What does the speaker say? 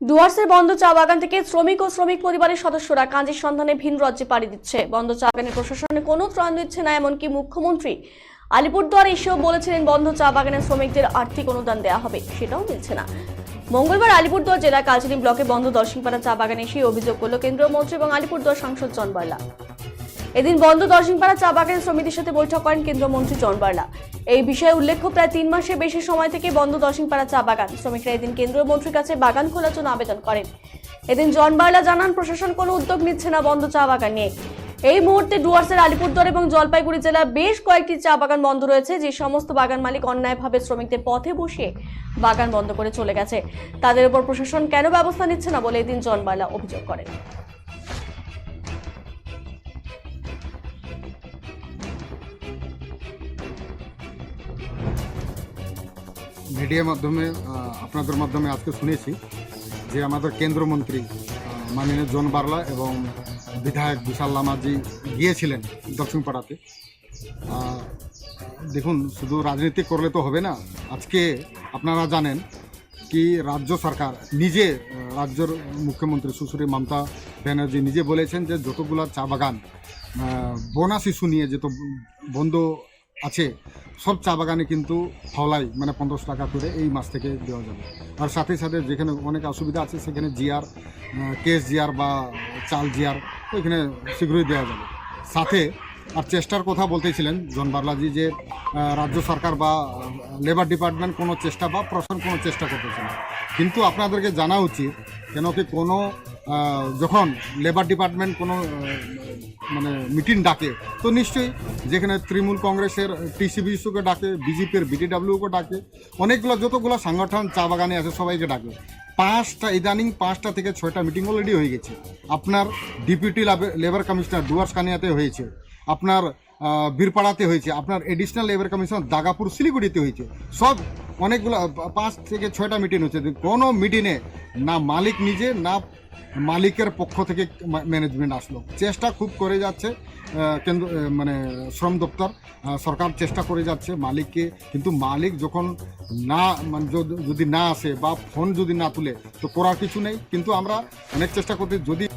ডুয়ার্সের বন্ধ চা বাগান থেকে শ্রমিক ও শ্রমিক পরিবারের সদস্যরা কাজের সন্ধানে ভিন রাজ্যে পাড়ি দিচ্ছে। বন্ধ চা বাগানের প্রশাসনে কোনো ত্রাণ দিচ্ছে না, এমনকি মুখ্যমন্ত্রী আলিপুরদুয়ার এসেও বলেছিলেন বন্ধ চা বাগানের শ্রমিকদের আর্থিক অনুদান দেওয়া হবে, সেটাও মিলছে না। মঙ্গলবার আলিপুরদুয়ার জেলা কালচিনি ব্লকে বন্ধ দর্শনপাড়া চা বাগানে এসে অভিযোগ করল কেন্দ্রীয় মন্ত্রী এবং আলিপুরদুয়ার সাংসদ জন বার্লা। এদিন বন্ধ দর্শনপাড়া চা বাগানের শ্রমিকদের সাথে বৈঠক করেন কেন্দ্রীয় মন্ত্রী জন বার্লা। এই বিষয়ে উল্লেখ্য, প্রায় তিন মাসের বেশি সময় থেকে বন্ধ দর্শনপাড়া চা বাগান। শ্রমিকরা এদিন কেন্দ্রীয় মন্ত্রীর কাছে বাগান খোলার জন্য আবেদন করেন। এদিন জন বার্লা জানান, প্রশাসন কোনো উদ্যোগ নিচ্ছে না বন্ধ চা বাগান নিয়ে। এই মুহূর্তে ডুয়ার্সের আলিপুরদুয়ার এবং জলপাইগুড়ি জেলার বেশ কয়েকটি চা বাগান বন্ধ রয়েছে, যে সমস্ত বাগান মালিক অন্যায়ভাবে শ্রমিকদের পথে বসিয়ে বাগান বন্ধ করে চলে গেছে। তাদের উপর প্রশাসন কেন ব্যবস্থা নিচ্ছে না বলে এদিন জন বার্লা অভিযোগ করেন। মিডিয়ার মাধ্যমে আপনাদের মাধ্যমে আজকে শুনেছি যে আমাদের কেন্দ্রমন্ত্রী মাননীয় জন বার্লা এবং বিধায়ক বিশাল লামাজি গিয়েছিলেন দক্ষিণপাড়াতে। দেখুন, শুধু রাজনীতি করলে তো হবে না। আজকে আপনারা জানেন কি রাজ্য সরকার নিজে রাজ্যের মুখ্যমন্ত্রী সুশ্রী মমতা ব্যানার্জি নিজে বলেছেন যে যতগুলো চা বাগান বোনাস ইস্যু নিয়ে যত বন্ধ আছে সব চা বাগানে কিন্তু ফলাই মানে পঞ্চাশ টাকা করে এই মাছ থেকে দেওয়া যাবে। আর সাথে সাথে যেখানে অনেক অসুবিধা আছে, সেখানে জিয়ার কেস জিয়ার বা চাল জিয়ার, ওইখানে শীঘ্রই দেওয়া যাবে। সাথে আর চেষ্টার কথা বলতেছিলেন জন বার্লাজি যে রাজ্য সরকার বা লেবার ডিপার্টমেন্ট কোনো চেষ্টা বা প্রশাসন কোনো চেষ্টা করতেছে না। কিন্তু আপনাদেরকে জানা উচিত কেন কি কোনো যখন লেবার ডিপার্টমেন্ট কোনো মানে মিটিং ডাকে, তো নিশ্চয়ই যেখানে তৃণমূল কংগ্রেসের টিসিবিসুকে ডাকে, বিজেপির বিডিডাব্লিউকে ডাকে, অনেকগুলো যতগুলো সংগঠন চা বাগানে আছে সবাইকে ডাকে। পাঁচটা, ইদানিং পাঁচটা থেকে ছয়টা মিটিং অলরেডি হয়ে গেছে। আপনার ডিপুটি লেবার কমিশনার ডুয়ার্স কানিয়াতে হয়েছে। আপনার বীরপাড়াতে হয়েছে। আপনার এডিশনাল লেবার কমিশনার দাগাপুর, শিলিগুড়িতে হয়েছে। সব অনেকগুলো পাঁচ থেকে ছয়টা মিটিং হচ্ছে। কোনো মিটিংয়ে না মালিক নিজে, না মালিকের পক্ষ থেকে ম্যানেজমেন্ট আসলো। চেষ্টা খুব করে যাচ্ছে কেন্দ্র মানে শ্রম দপ্তর। সরকার চেষ্টা করে যাচ্ছে মালিককে। কিন্তু মালিক যখন না মানে যদি- না আসে বা ফোন যদি না তুলে, তো করার কিছু নেই। কিন্তু আমরা অনেক চেষ্টা করতে যদি